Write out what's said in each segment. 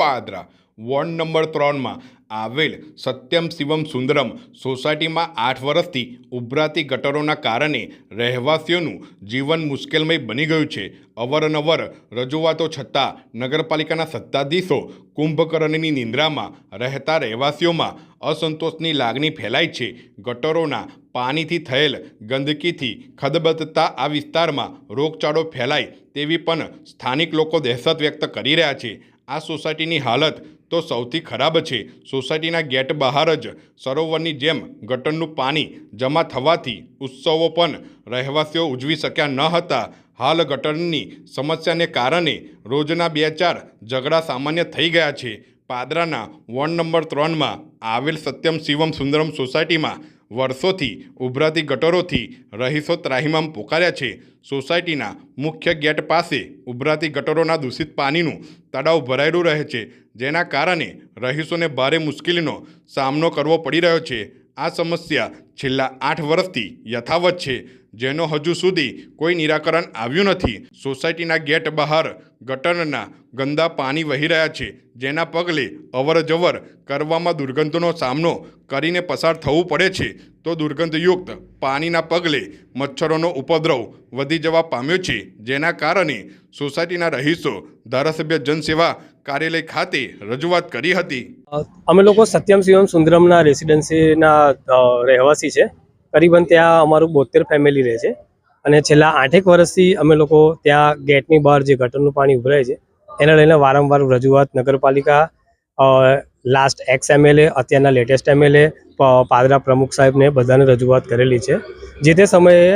Padra ward number ત્રણમાં આવેલ સત્યમ શિવમ સુંદરમ સોસાયટીમાં આઠ વર્ષથી ઉભરાતી ગટરોના કારણે રહેવાસીઓનું જીવન મુશ્કેલમય બની ગયું છે. અવરનવર રજૂઆતો છતાં નગરપાલિકાના સત્તાધીશો કુંભકર્ણની નિંદ્રામાં રહેતા રહેવાસીઓમાં અસંતોષની લાગણી ફેલાય છે. ગટરોના પાણીથી થયેલ ગંદકીથી ખદબદતા આ વિસ્તારમાં રોગચાળો ફેલાય તેવી પણ સ્થાનિક લોકો દહેશત વ્યક્ત કરી રહ્યા છે. આ સોસાયટીની હાલત તો સૌથી ખરાબ છે. સોસાયટીના ગેટ બહાર જ સરોવરની જેમ ગટરનું પાણી જમા થવાથી ઉત્સવો પણ રહેવાસીઓ ઉજવી શક્યા ન હતા. હાલ ગટરની સમસ્યાને કારણે રોજના બે ચાર ઝઘડા સામાન્ય થઈ ગયા છે. પાદરાના વોર્ડ નંબર ત્રણમાં આવેલ સત્યમ શિવમ સુંદરમ સોસાયટીમાં વર્ષોથી, ઉભરાતી ગટરોથી રહીશો ત્રાહિમામ પોકાર્યા છે. સોસાયટીના મુખ્ય ગેટ પાસે ઉભરાતી ગટરોના દૂષિત પાણીનું તળાવ ભરાયેલું રહે છે, જેના કારણે રહીશોને ભારે મુશ્કેલીનો સામનો કરવો પડી રહ્યો છે. આ સમસ્યા છેલ્લા આઠ વર્ષથી યથાવત છે. જેનો હજુ સુધી કોઈ નિરાકરણ આવ્યું નથી. સોસાયટીના ગેટ બહાર ગટરના ગંદા પાણી વહી રહ્યા છે, જેના પગલે અવરજવર કરવામાં દુર્ગંધનો સામનો કરીને પસાર થવું પડે છે. તો દુર્ગંધયુક્ત પાણીના પગલે મચ્છરોનો ઉપદ્રવ વધી જવા પામ્યો છે, જેના કારણે સોસાયટીના રહીશો ધારાસભ્ય જનસેવા કાર્યાલય ખાતે રજૂઆત કરી હતી. અમે લોકો સત્યમ શિવમ સુંદરમના રેસિડેન્સીના રહેવાસી છે. કરીબન ત્યાં અમારું બોતેર ફેમિલી રહે છે. અને છેલ્લા આઠેક વર્ષથી અમે લોકો ત્યાં ગેટની બહાર જે ગટરનું પાણી ઉભરાય છે, એને લઈને વારંવાર રજૂઆત નગરપાલિકા લાસ્ટ એક્સ એમએલએ અત્યારના લેટેસ્ટ એમએલએ પાદરા પ્રમુખ સાહેબને બધાને રજૂઆત કરેલી છે. જે તે સમયે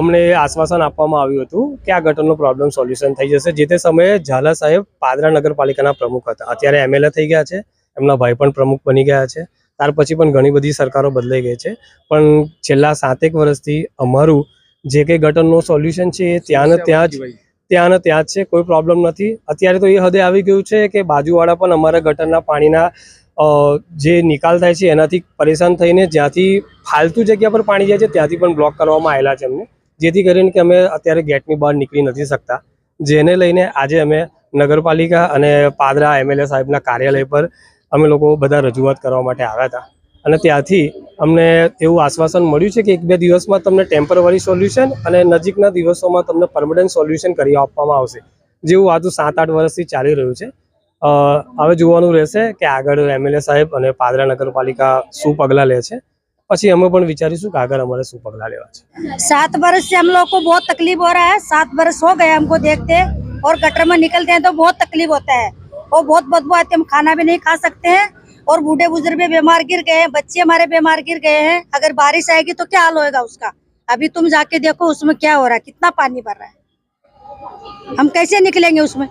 અમને આશ્વાસન આપવામાં આવ્યું હતું કે આ ગટરનો પ્રોબ્લેમ સોલ્યુશન થઈ જશે. જે તે સમયે ઝાલા સાહેબ પાદરા નગરપાલિકાના પ્રમુખ હતા. અત્યારે એમએલએ થઈ ગયા છે. એમના ભાઈ પણ પ્રમુખ બની ગયા છે. ત્યાર પછી પણ ઘણી બધી સરકારો બદલાઈ ગઈ છે. પણ છેલ્લા સાતેક વર્ષથી અમારું જે કંઈ ગટરનું સોલ્યુશન છે એ ત્યાં ને ત્યાં જ ત્યાં ને ત્યાં જ છે કોઈ પ્રોબ્લેમ નથી. અત્યારે તો એ હદે આવી ગયું છે કે બાજુવાળા પણ અમારા ગટરના પાણીના જે નિકાલ થાય છે એનાથી પરેશાન થઈને જ્યાંથી ફાલતુ જગ્યા પર પાણી જાય છે ત્યાંથી પણ બ્લોક કરવામાં આવેલા છે અમને. જેથી કરીને કે અમે અત્યારે ગેટની બહાર નીકળી નથી શકતા. જેને લઈને આજે અમે નગરપાલિકા અને પાદરા એમએલએ સાહેબના કાર્યાલય પર અમે લોકો બધા રજૂઆત કરવા માટે આવ્યા હતા અને ત્યાંથી અમને એવું આશ્વાસન મળ્યું છે કે એક બે દિવસમાં તમને ટેમ્પરરી સોલ્યુશન અને નજીકના દિવસોમાં તમને પરમનન્ટ સોલ્યુશન કરી આપવામાં આવશે જેવું આજુ સાત આઠ વર્ષથી ચાલી રહ્યું છે અ, હવે જોવાનું રહેશે કે આગળ એમએલએ સાહેબ અને પાદરા નગરપાલિકા શું પગલાં લે છે પછી અમે પણ વિચારીશું કે આગળ અમારે શું પગલાં લેવા છે सात बरस से हम लोग को बहुत तकलीफ हो रहा है सात बरस हो गए हमको देखते और गटर में निकलते हैं तो बहुत तकलीफ होता है और बहुत बदबू आती है हम खाना भी नहीं खा सकते हैं। और बूढ़े बुज़ुर्ग भी बीमार गिर गए हैं बच्चे हमारे बीमार गिर गए हैं। अगर बारिश आएगी तो क्या हाल होएगा उसका? अभी तुम जाके देखो उसमें क्या हो रहा है कितना पानी भर रहा है। हम कैसे निकलेंगे उसमें?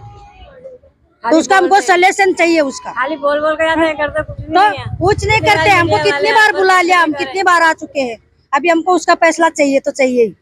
तो उसका हमको सोल्यूशन चाहिए उसका। खाली बोल बोल कर करते कुछ तो नहीं कुछ नहीं करते हमको कितनी बार बुला लिया हम कितनी बार आ चुके हैं। अभी हमको उसका फैसला चाहिए तो चाहिए ही।